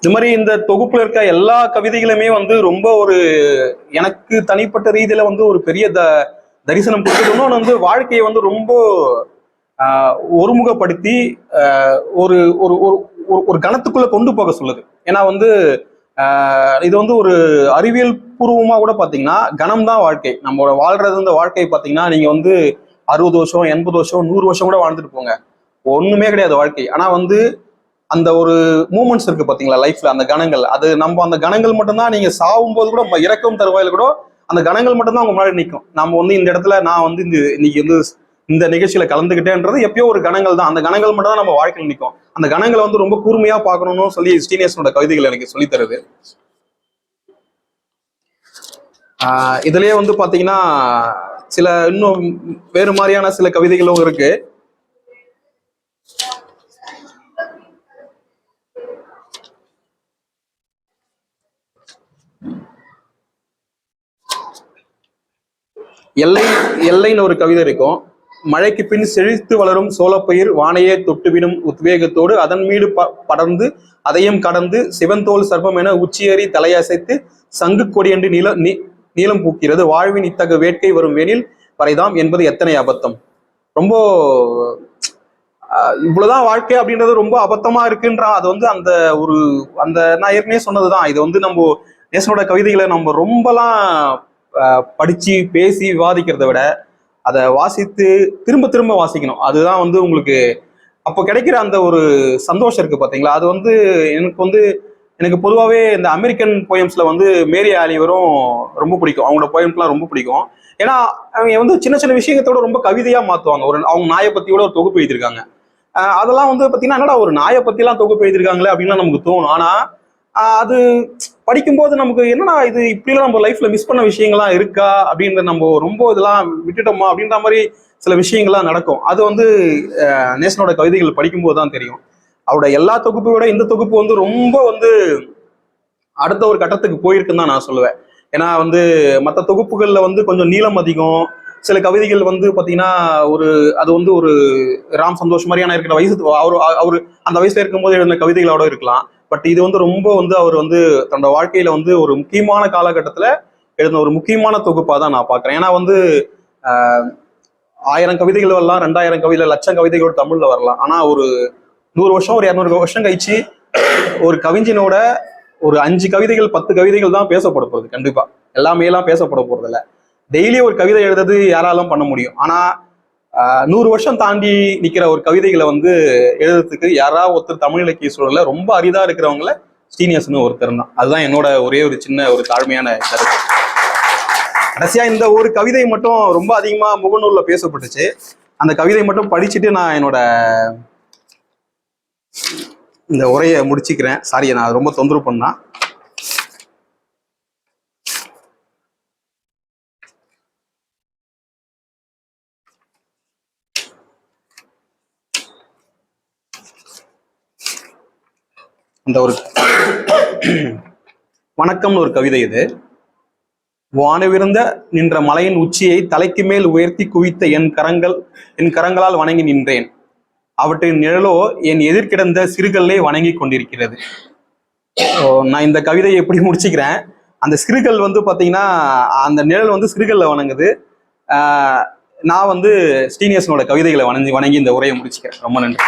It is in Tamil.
இது மாதிரி இந்த தொகுப்புல இருக்க எல்லா கவிதைகளுமே வந்து ரொம்ப ஒரு எனக்கு தனிப்பட்ட ரீதியில வந்து ஒரு பெரிய த தரிசனம் கொடுத்தது. இன்னொன்று வந்து வாழ்க்கையை வந்து ரொம்ப ஒருமுகப்படுத்தி ஒரு ஒரு ஒரு ஒரு- கணத்துக்குள்ள கொண்டு போக சொல்லுது. ஏன்னா வந்து இது வந்து ஒரு அறிவியல் பூர்வமா கூட பாத்தீங்கன்னா கணம் தான் வாழ்க்கை. நம்மளோட வாழ்றது இந்த வாழ்க்கை பாத்தீங்கன்னா நீங்க வந்து அறுபது வருஷம் எண்பது வருஷம் நூறு வருஷம் கூட வாழ்ந்துட்டு போங்க. ஒண்ணுமே கிடையாது வாழ்க்கை. ஆனா வந்து அந்த ஒரு மூமெண்ட்ஸ் இருக்கு பாத்தீங்களா லைஃப்ல அந்த கணங்கள். அது நம்ம அந்த கணங்கள் மட்டும்தான் நீங்க சாவும் போது கூட ம- இறக்கும் தருவாயில கூட அந்த கணங்கள் மட்டும்தான் உங்க முன்னாடி நிற்கும் நம்ம வந்து இந்த இடத்துல நான் வந்து இந்த இன்னைக்கு வந்து இந்த நிகழ்ச்சியில கலந்துகிட்டேன்றது எப்பயோ ஒரு கணங்கள் தான். அந்த கணங்கள் மட்டும் தான் நம்ம வாழ்க்கையில் நிற்கும் அந்த கணங்களை வந்து ரொம்ப கூர்மையா பார்க்கணும்னு சொல்லி ஸ்டீனியஸனோட கவிதைகள் எனக்கு சொல்லித் தருது. ஆஹ் இதுலயே வந்து பாத்தீங்கன்னா சில இன்னும் வேறு மாதிரியான சில கவிதைகளும் இருக்கு. எல்லை எல்லைன்னு ஒரு கவிதை இருக்கும். மழைக்கு பின் செழித்து வளரும் சோளப்பயிர் வானையே தொட்டுவிடும் உத்வேகத்தோடு அதன் மீது ப- படர்ந்து அதையும் கடந்து சிவந்தோல் சர்ப்பம் என உச்சியேறி தலையசைத்து சங்கு கொடி என்று நீ- நீளம் பூக்கிறது. வாழ்வின் இத்தகு வேட்கை வரும் வேனில் வரைதாம் என்பது எத்தனை அபத்தம் ரொம்ப இவ்வளவுதான் வாழ்க்கை அப்படின்றது ரொம்ப அபத்தமா இருக்குன்றா. அது வந்து அந்த ஒரு அந்த நான் ஏற்கனவே சொன்னதுதான். இது வந்து நம்ம நேசனோட கவிதைகளை நம்ம ரொம்பலாம் படித்து பேசி விவாதிக்கிறத விட அதை வாசித்து திரும்ப திரும்ப வாசிக்கணும். அதுதான் வந்து உங்களுக்கு அப்போ கிடைக்கிற அந்த ஒரு சந்தோஷம் இருக்குது பார்த்தீங்களா அது வந்து எனக்கு வந்து எனக்கு பொதுவாகவே இந்த அமெரிக்கன் போயம்ஸில் வந்து மேரி ஆலிவரும் ரொம்ப பிடிக்கும். அவங்களோட போயம்ஸ்லாம் ரொம்ப பிடிக்கும். ஏன்னா அவங்க வந்து சின்ன சின்ன விஷயத்தோட ரொம்ப கவிதையாக மாற்றுவாங்க ஒரு அவங்க நாயை பற்றியோட ஒரு தொகுப்பு எழுதியிருக்காங்க. அதெல்லாம் வந்து பார்த்தீங்கன்னா என்னடா ஒரு நாயை பற்றிலாம் தொகுப்பு எழுதியிருக்காங்களே அப்படின்னு நமக்கு தோணும். ஆனால் அது படிக்கும்போது நமக்கு என்னடா இது இப்படிலாம் நம்ம லைஃப்ல மிஸ் பண்ண விஷயங்கள்லாம் இருக்கா அப்படின்ற நம்ம ரொம்ப இதெல்லாம் விட்டுட்டோமா அப்படின்ற மாதிரி சில விஷயங்கள்லாம் நடக்கும். அது வந்து நேசனோட கவிதைகள் படிக்கும்போது தான் தெரியும். அவரோட எல்லா தொகுப்பை விட இந்த தொகுப்பு வந்து ரொம்ப வந்து அடுத்த ஒரு கட்டத்துக்கு போயிருக்குன்னு தான் நான் சொல்லுவேன். ஏன்னா வந்து மற்ற தொகுப்புகளில் வந்து கொஞ்சம் நீளம் அதிகம். சில கவிதைகள் வந்து பார்த்தீங்கன்னா ஒரு அது வந்து ஒரு ராம் சந்தோஷ் மாதிரியான இருக்கிற வயசு அவர் அவர் அந்த வயசுல இருக்கும்போது எழுதின கவிதைகளோட இருக்கலாம். பட் இது வந்து ரொம்ப வந்து அவர் வந்து தன்னோட வாழ்க்கையில வந்து ஒரு முக்கியமான காலகட்டத்துல எழுதின ஒரு முக்கியமான தொகுப்பா தான் நான் பாக்குறேன் ஏன்னா வந்து ஆஹ், ஆயிரம் கவிதைகள் வரலாம் ரெண்டாயிரம் கவிதை லட்சம் கவிதைகள் தமிழ்ல வரலாம். ஆனா ஒரு நூறு வருஷம் ஒரு இரநூறு வருஷம் கழிச்சு ஒரு கவிஞனோட ஒரு அஞ்சு கவிதைகள் பத்து கவிதைகள் தான் பேசப்பட போகுது கண்டிப்பா. எல்லாமே எல்லாம் பேசப்பட போறது டெய்லி ஒரு கவிதை எழுதுறது யாராலும் பண்ண முடியும். ஆனா நூறு வருஷம் தாண்டி நிற்கிற ஒரு கவிதைகளை வந்து எழுதுறதுக்கு யாராவது ஒருத்தர் தமிழ் இலக்கிய சூழலில் ரொம்ப அரிதா இருக்கிறவங்கள ஸ்ரீனிவாசன் ஒருத்தர் தான். அதுதான் என்னோட ஒரே ஒரு சின்ன ஒரு தாழ்மையான கருத்து. கடைசியா இந்த ஒரு கவிதை மட்டும் ரொம்ப அதிகமாக முகநூலில் பேசப்பட்டுச்சு. அந்த கவிதை மட்டும் படிச்சுட்டு நான் என்னோட இந்த உரையை முடிச்சுக்கிறேன். சாரி நான் ரொம்ப தொந்தரவு பண்ணா. இந்த ஒரு வணக்கம்னு ஒரு கவிதை இது. வானவிருந்த நின்ற மலையின் உச்சியை தலைக்கு மேல் உயர்த்தி குவித்த என் கரங்கள் என் கரங்களால் வணங்கி நின்றேன். அவற்றின் நிழலோ என் எதிர்கிடந்த சிறுகல்லே வணங்கி கொண்டிருக்கிறது. நான் இந்த கவிதையை எப்படி முடிச்சுக்கிறேன்? அந்த சிறுகள் வந்து பார்த்தீங்கன்னா அந்த நிழல் வந்து சிறுகல்ல வணங்குது. நான் வந்து ஸ்ரீனிவாசனோட கவிதைகளை வணங்கி வணங்கி இந்த உரையை முடிச்சுக்கிறேன். ரொம்ப நன்றி.